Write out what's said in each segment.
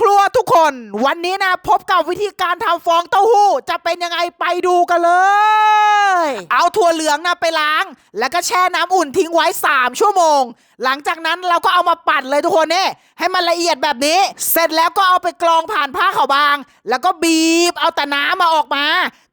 ครัวทุกคน วันนี้นะพบกับวิธีการทำฟองเต้าหู้ จะเป็นยังไงไปดูกันเลย เอาถั่วเหลืองนะไปล้าง แล้วก็แช่น้ำอุ่นทิ้งไว้ 3 ชั่วโมง หลังจากนั้นเราก็เอามาปั่นเลยทุกคนเนี่ยให้มันละเอียดแบบนี้ เสร็จแล้วก็เอาไปกรองผ่านผ้าขาวบาง แล้วก็บีบเอาแต่น้ำมาออกมา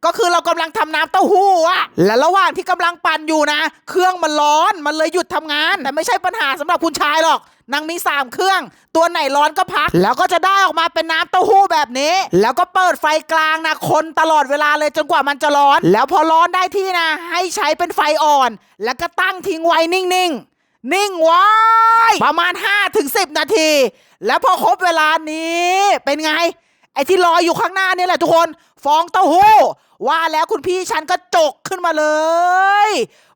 ก็คือเรากำลังทำน้ำเต้าหู้อะและระหว่างที่กำลังปั่นอยู่นะ เครื่องมันร้อนมันเลยหยุดทำงาน แต่ไม่ใช่ปัญหาสำหรับคุณชายหรอกนางมี 3 เครื่อง ตัวไหนร้อนก็พัก แล้วก็จะได้ออกมาเป็นน้ำเต้าหู้แบบนี้ แล้วก็เปิดไฟกลางนะ คนตลอดเวลาเลยจนกว่ามันจะร้อน แล้วพอร้อนได้ที่นะ ให้ใช้เป็นไฟอ่อน แล้วก็ตั้งทิ้งไว้นิ่งๆ นิ่งไว้ ประมาณ 5-10 นาที แล้วพอครบเวลานี้เป็นไง ไอ้ที่ลอยอยู่ข้างหน้านี่แหละทุกคนฟองเต้าหู้ว่าแล้วคุณพี่ฉันก็จกขึ้นมาเลย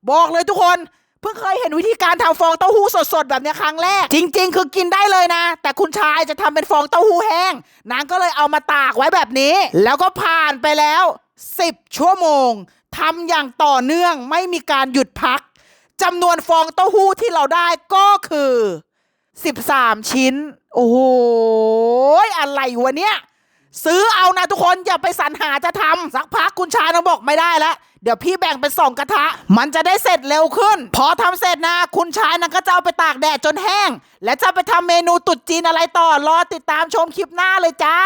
บอกเลยทุกคนเพิ่งเคยเห็นวิธีการทำฟองเต้าหู้สดๆแบบนี้ครั้งแรก จริง ๆ คือกินได้เลยนะ แต่คุณชายจะทำเป็นฟองเต้าหู้แห้งนางก็เลยเอามาตากไว้แบบนี้ แล้วก็ผ่านไปแล้ว 10 ชั่วโมงทำอย่างต่อเนื่องไม่มีการหยุดพักจำนวนฟองเต้าหู้ที่เราได้ก็คือ 13 ชิ้น โอ้โหอะไรวะเนี่ย ซื้อเอานะทุกคนอย่าไปสรรหาจะทำสักพักคุณชายต้องบอกไม่ได้แล้วเดี๋ยวพี่แบ่งเป็นสองกระทะ มันจะได้เสร็จเร็วขึ้น พอทำเสร็จนะ คุณชายนะก็จะเอาไปตากแดดจนแห้ง และจะไปทำเมนูตุดจีนอะไรต่อรอติดตามชมคลิปหน้าเลยจ้า